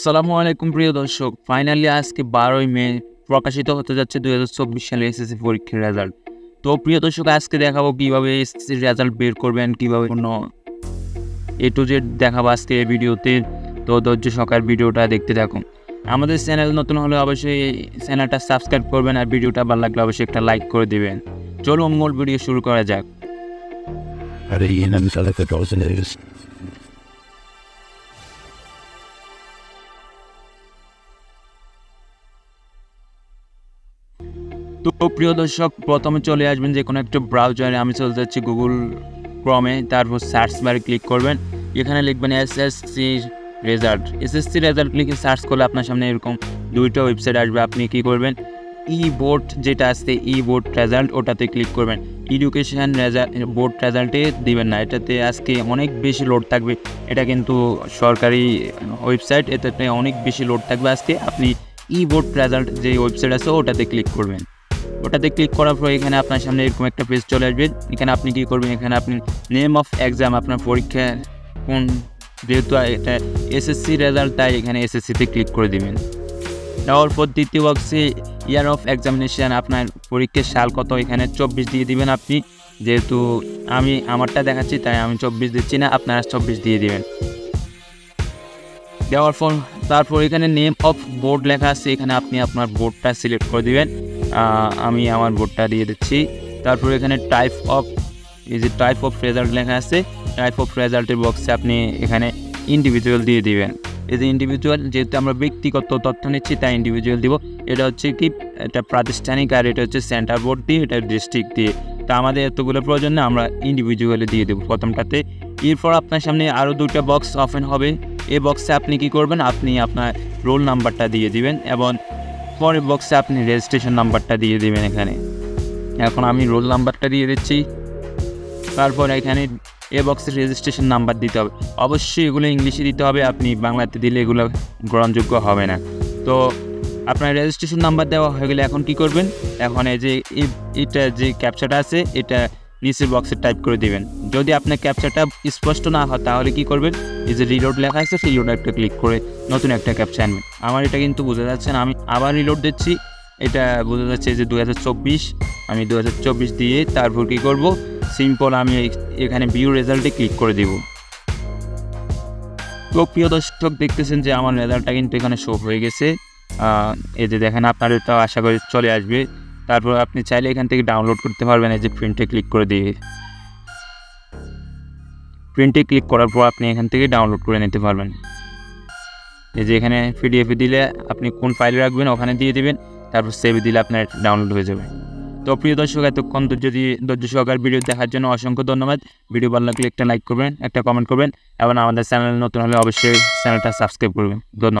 আসসালামু আলাইকুম, প্রিয় দর্শক। ফাইনালি আজকে বারোই মে, প্রকাশিত হতে যাচ্ছে দুই হাজার চব্বিশ সালে এসএসসি পরীক্ষার রেজাল্ট তো প্রিয় দর্শক, আজকে দেখাবো কীভাবে এসএসসির রেজাল্ট বের করবেন, কীভাবে কোনো এ টু জেড দেখাবো আজকে এই ভিডিওতে। তো ধৈর্য সকার ভিডিওটা দেখতে থাকুন। আমাদের চ্যানেল নতুন হলে অবশ্যই চ্যানেলটা সাবস্ক্রাইব করবেন আর ভিডিওটা ভালো লাগলে অবশ্যই একটা লাইক করে দেবেন। চলুন মূল ভিডিও শুরু করা যাক। Hadi তো প্রিয় দর্শক, প্রথমে চলে আসবেন যে কোনো একটা ব্রাউজারে আমি চলে যাচ্ছি গুগল ক্রমে তারপর সার্চ বারে ক্লিক করবেন। এখানে লিখবেন S S C result SSC result লিখে সার্চ করলে আপনার সামনে এরকম দুইটা ওয়েবসাইট আসবে। আপনি কি করবেন? ই বোর্ড যেটা আছে ই বোর্ড রেজাল্ট ওটাতে ক্লিক করবেন। এডুকেশন রেজাল্ট বোর্ড রেজাল্টে দিবেন না। এটাতে আজকে অনেক বেশি লোড থাকবে। এটা কিন্তু সরকারি ওয়েবসাইট এটাতে অনেক বেশি লোড থাকবে আজকে। আপনি ই বোর্ড রেজাল্ট যে ওয়েবসাইট আছে, ওটাতে ক্লিক করবেন। ওটাতে ক্লিক করার পর এখানে আপনার সামনে এরকম একটা পেজ চলে আসবে। এখানে আপনি কী করবেন? এখানে আপনি নেম অফ এক্সাম আপনার পরীক্ষা কোন, যেহেতু এটা এসএসসি রেজাল্ট তাই এখানে এসএসসিতে ক্লিক করে দিবেন। দেওয়ার পর দ্বিতীয় বক্সে ইয়ার অফ এক্সামিনেশান আপনার পরীক্ষার সাল কত? এখানে চব্বিশ দিয়ে দিবেন আপনি। যেহেতু আমি, আমারটা দেখাচ্ছি, তাই আমি চব্বিশ দিচ্ছি না, আপনারা চব্বিশ দিয়ে দিবেন। দেওয়ার পর, তারপর এখানে নেম অফ বোর্ড লেখা আছে, এখানে আপনি আপনার বোর্ডটা সিলেক্ট করে দিবেন। আমি আমার বোর্ডটা দিয়ে দিচ্ছি। তারপর এখানে টাইপ অফ এই যে টাইপ অফ রেজাল্ট লেখা আছে টাইপ অফ রেজাল্টের বক্সে আপনি এখানে ইন্ডিভিজুয়াল দিয়ে দিবেন। এই যে ইন্ডিভিজুয়াল যেহেতু আমরা ব্যক্তিগত তথ্য নিচ্ছি, তাই ইন্ডিভিজুয়াল দিব। এটা হচ্ছে কি, এটা প্রাতিষ্ঠানিক আর এটা হচ্ছে সেন্টার বোর্ড দিয়ে, এটা ডিস্ট্রিক্ট দিয়ে। তা আমাদের এতগুলো প্রয়োজন না, আমরা ইন্ডিভিজুয়ালি দিয়ে দেবো প্রথমটাতে। এরপর আপনার সামনে আরও দুটো বক্স ওপেন হবে। এই বক্সে আপনি কি করবেন, আপনি আপনার রোল নাম্বারটা দিয়ে দিবেন এবং পরের বক্সে আপনি রেজিস্ট্রেশন নাম্বারটা দিয়ে দেবেন এখানে। এখন আমি রোল নাম্বারটা দিয়ে দিচ্ছি। তারপর এখানে এ বক্সের রেজিস্ট্রেশন নাম্বার দিতে হবে। অবশ্যই এগুলো ইংলিশে দিতে হবে, আপনি বাংলাতে দিলে এগুলো গ্রহণযোগ্য হবে না। তো আপনার রেজিস্ট্রেশন নাম্বার দেওয়া হয়ে গেলে এখন কি করবেন? এখন এই যে এটা যে ক্যাপচাটা আছে, এটা নিচের বক্সে টাইপ করে দিবেন। যদি আপনার ক্যাপচাটা স্পষ্ট না হয়, তাহলে কি করবেন? এই যে রিলোড লেখা আছে, সেই একটা ক্লিক করে নতুন একটা ক্যাপচা আনবেন আমার এটা কিন্তু বোঝা যাচ্ছে না, আমি আবার রিলোড দিচ্ছি। এটা বোঝা যাচ্ছে যে দু হাজার চব্বিশ, আমি দু হাজার চব্বিশ দিয়ে তারপর কী করব? সিম্পল আমি এখানে ভিউ রেজাল্টে ক্লিক করে দিব। তো প্রিয় দর্শক, দেখতেছেন যে আমার রেজাল্টটা কিন্তু এখানে শো হয়ে গেছে। এই যে দেখেন, আপনাদের তো আশা করি চলে আসবে। তারপর আপনি চাইলে এখান থেকে ডাউনলোড করতে পারবেন, এই যে প্রিন্টে ক্লিক করে দিয়ে। প্রিন্টে ক্লিক করার পর আপনি এখান থেকে ডাউনলোড করে নিতে পারবেন। এই যে এখানে পিডিএফে দিলে আপনি কোন ফাইলে রাখবেন ওখানে দিয়ে দেবেন, তারপর সেভে দিলে আপনার ডাউনলোড হয়ে যাবে। তো প্রিয় দর্শক, এতক্ষণ যদি ধৈর্য সহকার ভিডিও দেখার জন্য অসংখ্য ধন্যবাদ। ভিডিও ভালো লাগলে একটা লাইক করবেন, একটা কমেন্ট করবেন এবং আমাদের চ্যানেল নতুন হলে অবশ্যই চ্যানেলটা সাবস্ক্রাইব করবেন। ধন্যবাদ।